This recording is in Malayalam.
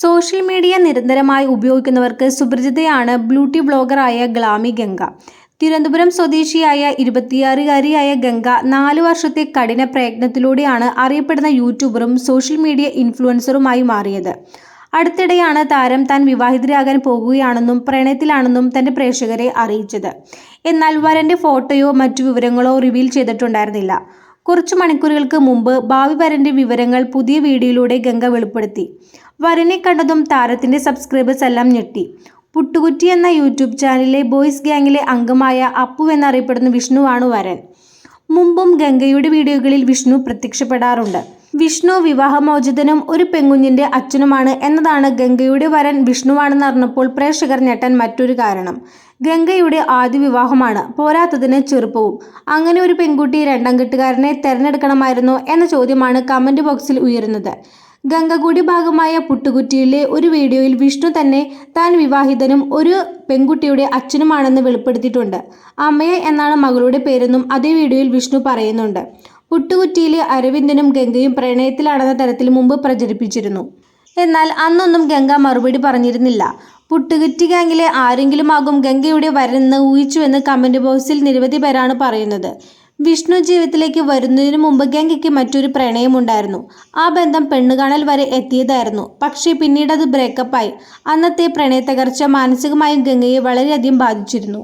സോഷ്യൽ മീഡിയ നിരന്തരമായി ഉപയോഗിക്കുന്നവർക്ക് സുപരിചിതയാണ് ബ്യൂട്ടി ബ്ലോഗറായ ഗ്ലാമി ഗംഗ. തിരുവനന്തപുരം സ്വദേശിയായ ഇരുപത്തിയാറുകാരിയായ ഗംഗ നാലു വർഷത്തെ കഠിന പ്രയത്നത്തിലൂടെയാണ് അറിയപ്പെടുന്ന യൂട്യൂബറും സോഷ്യൽ മീഡിയ ഇൻഫ്ലുവൻസറുമായി മാറിയത്. അടുത്തിടെയാണ് താരം താൻ വിവാഹിതരാകാൻ പോകുകയാണെന്നും പ്രണയത്തിലാണെന്നും തന്റെ പ്രേക്ഷകരെ അറിയിച്ചത്. എന്നാൽ വരന്റെ ഫോട്ടോയോ മറ്റു വിവരങ്ങളോ റിവീൽ ചെയ്തിട്ടുണ്ടായിരുന്നില്ല. കുറച്ചു മണിക്കൂറുകൾക്ക് മുമ്പ് ഭാവി വരന്റെ വിവരങ്ങൾ പുതിയ വീഡിയോയിലൂടെ ഗംഗ വെളിപ്പെടുത്തി. വരനെ കണ്ടതും താരത്തിന്റെ സബ്സ്ക്രൈബേഴ്സ് എല്ലാം ഞെട്ടി. പുട്ടുകുറ്റി എന്ന യൂട്യൂബ് ചാനലിലെ ബോയ്സ് ഗ്യാങ്ങിലെ അംഗമായ അപ്പു എന്നറിയപ്പെടുന്ന വിഷ്ണുവാണ് വരൻ. മുമ്പും ഗംഗയുടെ വീഡിയോകളിൽ വിഷ്ണു പ്രത്യക്ഷപ്പെടാറുണ്ട്. വിഷ്ണു വിവാഹമോചിതനും ഒരു പെങ്കുഞ്ഞിന്റെ അച്ഛനുമാണ് എന്നതാണ് ഗംഗയുടെ വരൻ വിഷ്ണുവാണെന്ന് അറിഞ്ഞപ്പോൾ പ്രേക്ഷകർ ഞെട്ടാൻ മറ്റൊരു കാരണം. ഗംഗയുടെ ആദ്യ വിവാഹമാണ്. പോരാത്തതിന് ചെറുപ്പവും. അങ്ങനെ ഒരു പെൺകുട്ടി രണ്ടാം കെട്ടുകാരനെ തെരഞ്ഞെടുക്കണമായിരുന്നോ എന്ന ചോദ്യമാണ് കമന്റ് ബോക്സിൽ ഉയരുന്നത്. ഗംഗ കൂടി ഭാഗമായ പുട്ടുകുറ്റിയിലെ ഒരു വീഡിയോയിൽ വിഷ്ണു തന്നെ താൻ വിവാഹിതനും ഒരു പെൺകുട്ടിയുടെ അച്ഛനുമാണെന്ന് വെളിപ്പെടുത്തിയിട്ടുണ്ട്. അമ്മയെ എന്നാണ് മകളുടെ പേരെന്നും അതേ വീഡിയോയിൽ വിഷ്ണു പറയുന്നുണ്ട്. പുട്ടുകുറ്റിയിലെ അരവിന്ദനും ഗംഗയും പ്രണയത്തിലാണെന്ന തരത്തിൽ മുമ്പ് പ്രചരിപ്പിച്ചിരുന്നു. എന്നാൽ അന്നൊന്നും ഗംഗ മറുപടി പറഞ്ഞിരുന്നില്ല. പുട്ടുകുറ്റി ഗാംഗിലെ ആരെങ്കിലും ആകും ഗംഗയുടെ വരെന്ന് ഊഹിച്ചുവെന്ന് കമന്റ് ബോക്സിൽ നിരവധി പേരാണ് പറയുന്നത്. വിഷ്ണു ജീവിതത്തിലേക്ക് വരുന്നതിനു മുമ്പ് ഗംഗയ്ക്ക് മറ്റൊരു പ്രണയമുണ്ടായിരുന്നു ആ ബന്ധം പെണ്ണുകാണൽ വരെ എത്തിയതായിരുന്നു. പക്ഷേ പിന്നീട് അത് ബ്രേക്കപ്പായി അന്നത്തെ പ്രണയ തകർച്ച മാനസികമായും ഗംഗയെ വളരെയധികം ബാധിച്ചിരുന്നു.